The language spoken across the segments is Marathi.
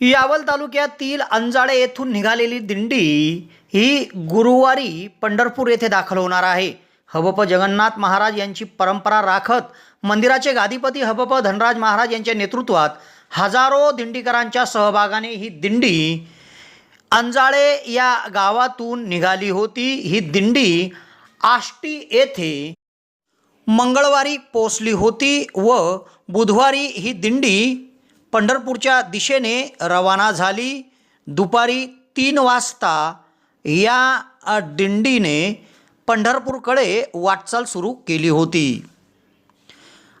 यावल तालुक्यातील अंजाळे येथून निघालेली दिंडी ही गुरुवारी पंढरपूर येथे दाखल होणार आहे. हबप जगन्नाथ महाराज यांची परंपरा राखत मंदिराचे गादीपती हबप धनराज महाराज यांच्या नेतृत्वात हजारो दिंडीकरांच्या सहभागाने ही दिंडी अंजाळे या गावातून निघाली होती. ही दिंडी आष्टी येथे मंगळवारी पोचली होती व बुधवारी ही दिंडी पंढरपूरच्या दिशेने रवाना झाली. दुपारी तीन वाजता या दिंडीने पंढरपूरकडे वाटचाल सुरू केली होती.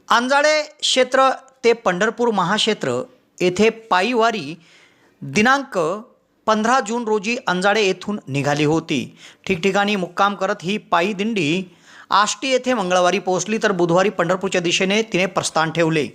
अंजाळे क्षेत्र ते पंढरपूर महाक्षेत्र येथे पायीवारी दिनांक पंधरा जून रोजी अंजाळे येथून निघाली होती. ठिकठिकाणी मुक्काम करत ही पायी दिंडी आष्टी येथे मंगळवारी पोहोचली तर बुधवारी पंढरपूरच्या दिशेने तिने प्रस्थान ठेवले.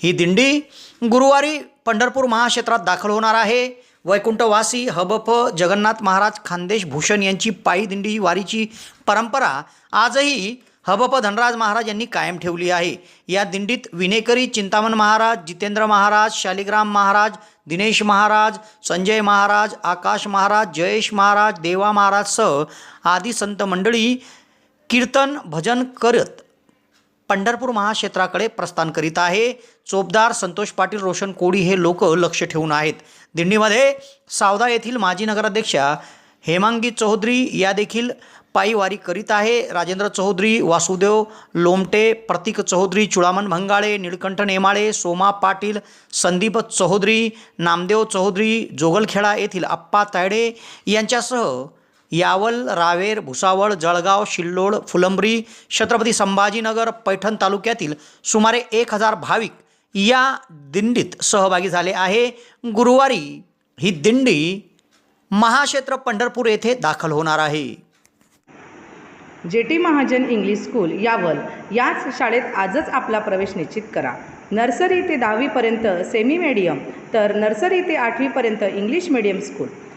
ही दिंडी गुरुवारी पंढरपूर महाक्षेत्रात दाखल होणार आहे. वैकुंठवासी हबप जगन्नाथ महाराज खानदेश भूषण यांची पायी दिंडी वारीची परंपरा आजही हबप धनराज महाराज यांनी कायम ठेवली आहे. या दिंडीत विनेकरी चिंतामण महाराज जितेंद्र महाराज शालिग्राम महाराज दिनेश महाराज संजय महाराज आकाश महाराज जयेश महाराज देवा महाराजसह आदी संत मंडळी कीर्तन भजन करत पंढरपूर महाक्षेत्राकडे प्रस्थान करीत आहे. चोपदार संतोष पाटील रोशन कोडी हे लोक लक्ष ठेवून आहेत. दिंडीमध्ये सावदा येथील माजी नगराध्यक्षा हेमांगी चौधरी या देखील पायीवारी करीत आहे. राजेंद्र चौधरी वासुदेव लोमटे प्रतीक चौधरी चुडामन भंगाळे निळकंठ नेमाळे सोमा पाटील संदीप चौधरी नामदेव चौधरी जोगलखेडा येथील आप्पा तायडे यांच्यासह यावल रावेर भुसावळ जळगाव शिल्लोड फुलंब्री छत्रपती संभाजीनगर पैठण तालुक्यातील सुमारे एक हजार भाविक या दिंडीत सहभागी झाले आहे. गुरुवारी ही दिंडी महाक्षेत्र पंढरपूर येथे दाखल होणार आहे. J T Mahajan English school Yawal याच शाळेत आजच आपला प्रवेश निश्चित करा. नर्सरी ते दहावीपर्यंत सेमी मीडियम तर नर्सरी ते आठवीपर्यंत इंग्लिश मीडियम स्कूल